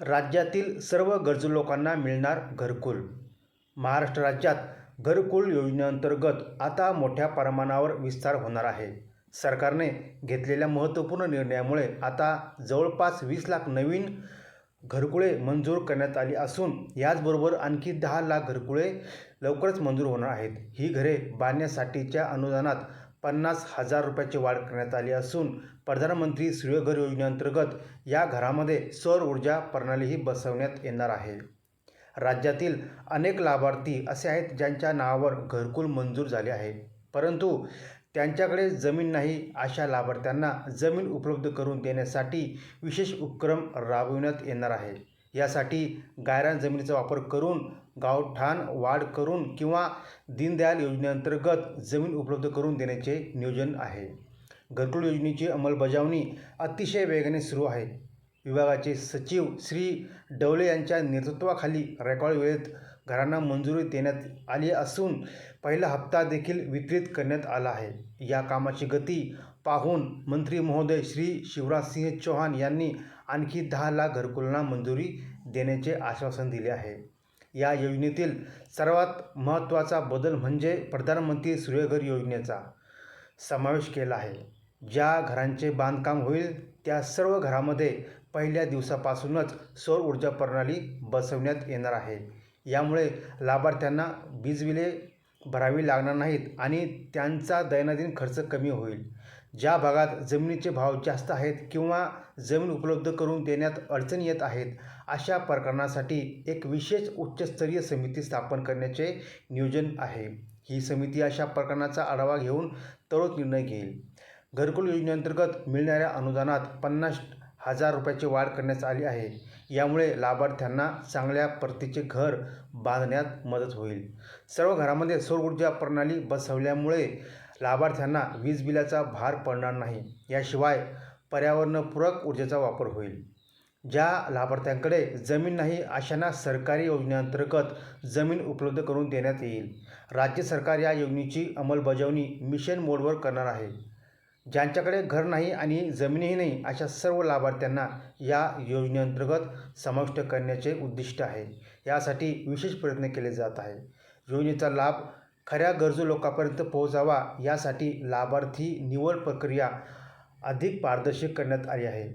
राज्यातील सर्व गरजू लोकांना मिळणार घरकुल. महाराष्ट्र राज्यात घरकुल योजनेअंतर्गत आता मोठ्या प्रमाणावर विस्तार होणार आहे. सरकारने घेतलेल्या महत्त्वपूर्ण निर्णयामुळे आता जवळपास वीस लाख नवीन घरकुळे मंजूर करण्यात आली असून याचबरोबर आणखी दहा लाख घरकुळे लवकरच मंजूर होणार आहेत. ही घरे बांधण्यासाठीच्या अनुदानात पन्नास हजार रुपयाची वाढ करण्यात आली असून प्रधानमंत्री सूर्यघर योजनेअंतर्गत या घरामध्ये सौर ऊर्जा प्रणालीही बसवण्यात येणार आहे. राज्यातील अनेक लाभार्थी असे आहेत ज्यांच्या नावावर घरकुल मंजूर झाले आहे. परंतु त्यांच्याकडे जमीन नाही अशा लाभार्थ्यांना जमीन उपलब्ध करून देण्यासाठी विशेष उपक्रम राबविण्यात येणार आहे. यासाठी गायरान जमिनीचा वापर करून गावठाण वाढ करून किंवा दीनदयाल योजनेअंतर्गत जमीन उपलब्ध करून देण्याचे नियोजन आहे. घरकुल योजनेची अंमलबजावणी अतिशय वेगाने सुरू आहे. विभागाचे सचिव श्री डवले यांच्या नेतृत्वाखाली रेकॉर्ड वेळेत घरांना मंजुरी देण्यात आली असून पहिला हप्ता देखील वितरित करण्यात आला आहे. या कामाची गती पाहून मंत्री महोदय श्री शिवराजसिंह चौहान यांनी आणखी दहा लाख घरकुलांना मंजुरी देण्याचे आश्वासन दिले आहे. या योजनेतील सर्वात महत्त्वाचा बदल म्हणजे प्रधानमंत्री सूर्यघर योजनेचा समावेश केला आहे. ज्या घरांचे बांधकाम होईल त्या सर्व घरामध्ये पहिल्या दिवसापासूनच सौर ऊर्जा प्रणाली बसवण्यात येणार आहे. यामुळे लाभार्थ्यांना वीजबिले भरावी लागणार नाहीत आणि त्यांचा दैनंदिन खर्च कमी होईल. ज्या भागात जमिनीचे भाव जास्त आहेत किंवा जमीन उपलब्ध करून देण्यात अडचणी येत आहेत अशा प्रकरणासाठी एक विशेष उच्चस्तरीय समिती स्थापन करण्याचे नियोजन आहे. ही समिती अशा प्रकरणाचा आढावा घेऊन तळोत निर्णय घेईल. घरकुल योजनेअंतर्गत मिळणाऱ्या अनुदानात पन्नास हजार रुपयाची वाढ करण्यात आली आहे. यामुळे लाभार्थ्यांना चांगल्या प्रतीचे घर बांधण्यात मदत होईल. सर्व घरामध्ये सौर ऊर्जा प्रणाली बसवल्यामुळे लाभार्थ्यांना वीज बिलाचा भार पडणार नाही. याशिवाय पर्यावरणपूरक ऊर्जेचा वापर होईल. ज्या लाभार्थ्यांकडे जमीन नाही अशांना सरकारी योजनेअंतर्गत जमीन उपलब्ध करून देण्यात येईल. राज्य सरकार या योजनेची अंमलबजावणी मिशन मोडवर करणार आहे. ज्यांच्याकडे घर नाही आणि जमीनही नाही अशा सर्व लाभार्थ्यांना या योजनेअंतर्गत समाविष्ट करण्याचे उद्दिष्ट आहे. यासाठी विशेष प्रयत्न केले जात आहे योजनेचा लाभ खऱ्या गरजू लोकांपर्यंत पोहोचावा यासाठी लाभार्थी निवड प्रक्रिया अधिक पारदर्शक करण्यात आली आहे.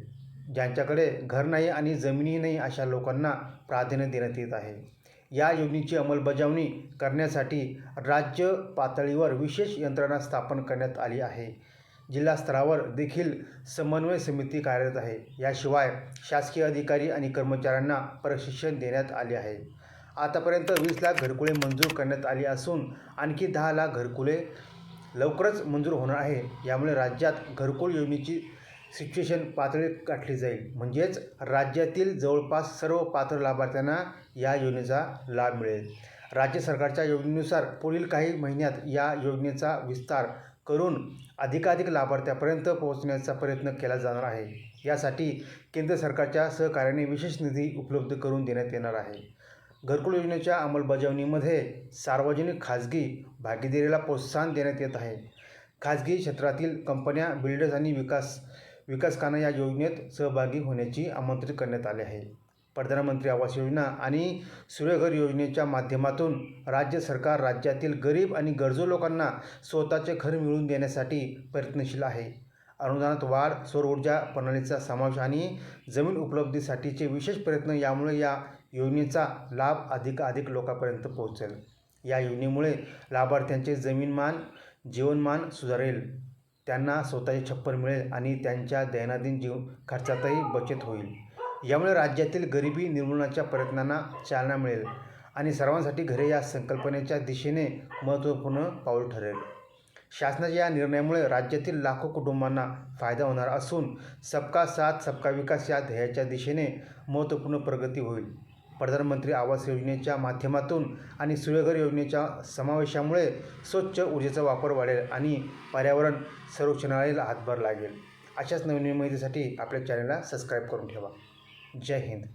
ज्यांच्याकडे घर नाही आणि जमिनी नाही अशा लोकांना प्राधान्य देण्यात येत आहे. या योजनेची अंमलबजावणी करण्यासाठी राज्य पातळीवर विशेष यंत्रणा स्थापन करण्यात आली आहे. जिल्हास्तरावर देखील समन्वय समिती कार्यरत आहे. याशिवाय शासकीय अधिकारी आणि कर्मचाऱ्यांना प्रशिक्षण देण्यात आले आहे. आतापर्यंत वीस लाख घरकुले मंजूर करण्यात आली असून आणखी दहा लाख घरकुले लवकरच मंजूर होणार आहे. यामुळे राज्यात घरकुल योजनेची सिच्युएशन पातळी गाठली जाईल. म्हणजेच राज्यातील जवळपास सर्व पात्र लाभार्थ्यांना या योजनेचा लाभ मिळेल. राज्य सरकारच्या योजनेनुसार पुढील काही महिन्यात या योजनेचा विस्तार करून अधिकाधिक लाभार्थ्यापर्यंत पोहोचण्याचा प्रयत्न केला जाणार आहे. यासाठी केंद्र सरकारच्या सहकार्याने विशेष निधी उपलब्ध करून देण्यात येणार आहे. घरकुल योजनेच्या अंमलबजावणीमध्ये सार्वजनिक खाजगी भागीदारीला प्रोत्साहन देण्यात येत आहे. खाजगी क्षेत्रातील कंपन्या बिल्डर्स आणि विकास विकासकांना या योजनेत सहभागी होण्याची आमंत्रित करण्यात आले आहे. प्रधानमंत्री आवास योजना आणि सूर्यघर योजनेच्या माध्यमातून राज्य सरकार राज्यातील गरीब आणि गरजू लोकांना स्वतःचे घर मिळवून देण्यासाठी प्रयत्नशील आहे. अनुदानात वाढ सौर ऊर्जा प्रणालीचा समावेश आणि जमीन उपलब्धीसाठीचे विशेष प्रयत्न यामुळे या योजनेचा लाभ अधिकाधिक लोकांपर्यंत पोहोचेल. या योजनेमुळे लाभार्थ्यांचे जमीनमान जीवनमान सुधारेल. त्यांना स्वतःचे छप्पर मिळेल आणि त्यांच्या दैनंदिन जीव खर्चातही बचत होईल. यामुळे राज्यातील गरिबी निर्मूलनाच्या प्रयत्नांना चालना मिळेल आणि सर्वांसाठी घरे या संकल्पनेच्या दिशेने महत्त्वपूर्ण पाऊल ठरेल. शासनाच्या या निर्णयामुळे राज्यातील लाखो कुटुंबांना फायदा होणार असून सबका साथ सबका विकास या ध्येयाच्या दिशेने महत्त्वपूर्ण प्रगती होईल. प्रधानमंत्री आवास योजनेच्या माध्यमातून आणि सूर्यघर योजनेच्या समावेशामुळे स्वच्छ ऊर्जेचा वापर वाढेल आणि पर्यावरण संरक्षणाला हातभार लागेल. अशाच नवीन माहितीसाठी आपल्या चॅनलला सबस्क्राईब करून ठेवा. जय हिंद